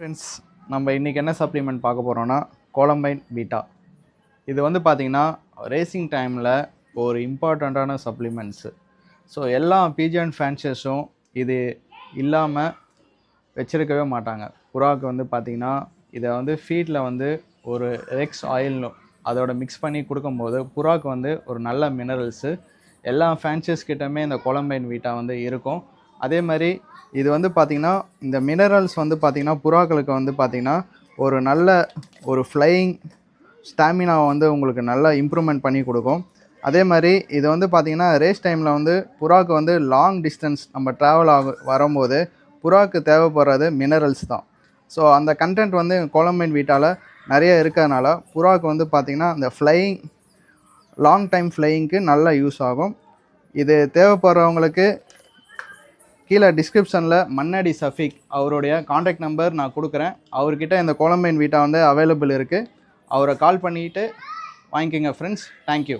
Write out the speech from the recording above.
Friends நம்ம இன்றைக்கி என்ன சப்ளிமெண்ட் பார்க்க போகிறோன்னா கோலம்பைன் பீட்டா இது வந்து பார்த்திங்கன்னா ரேசிங் டைமில் ஒரு இம்பார்ட்டண்ட்டான சப்ளிமெண்ட்ஸு ஸோ எல்லா பிஜிஎன் ஃபேன்சஸும் இது இல்லாமல் வச்சிருக்கவே மாட்டாங்க. புறாவுக்கு வந்து பார்த்திங்கன்னா இதை வந்து ஃபீட்டில் வந்து ஒரு ரெக்ஸ் ஆயில் அதோட மிக்ஸ் பண்ணி கொடுக்கும்போது புறாவுக்கு வந்து ஒரு நல்ல மினரல்ஸு எல்லா ஃபேன்சஸ் கிட்டமே இந்த கொலம்பைன் வீட்டா வந்து இருக்கும். அதே மாதிரி இது வந்து பார்த்திங்கன்னா இந்த மினரல்ஸ் வந்து பார்த்திங்கன்னா புறாக்களுக்கு வந்து பார்த்திங்கன்னா ஒரு நல்ல ஒரு ஃப்ளையிங் ஸ்டாமினாவை வந்து உங்களுக்கு நல்லா இம்ப்ரூவ்மெண்ட் பண்ணி கொடுக்கும். அதே மாதிரி இது வந்து பார்த்திங்கன்னா ரேஸ் டைமில் வந்து புறாக்கு வந்து லாங் டிஸ்டன்ஸ் நம்ம ட்ராவல் ஆக வரும்போது புறாக்கு தேவைப்படுறது மினரல்ஸ் தான். ஸோ அந்த கண்டென்ட் வந்து கோலம்பைன் வீட்டால் நிறைய இருக்கிறதுனால புறாக்கு வந்து பார்த்திங்கன்னா அந்த ஃப்ளையிங் லாங் டைம் ஃப்ளையிங்க்கு நல்லா யூஸ் ஆகும். இது தேவைப்படுறவங்களுக்கு கீழே டிஸ்கிரிப்ஷனில் மன்னடி சஃபிக் அவருடைய காண்டாக்ட் நம்பர் நான் கொடுக்குறேன். அவர்கிட்ட இந்த கோலம்பைன் வீட்டை வந்து அவைலபிள் இருக்குது அவரை கால் பண்ணிவிட்டு வாங்கிக்கோங்க ஃப்ரெண்ட்ஸ் தேங்க்யூ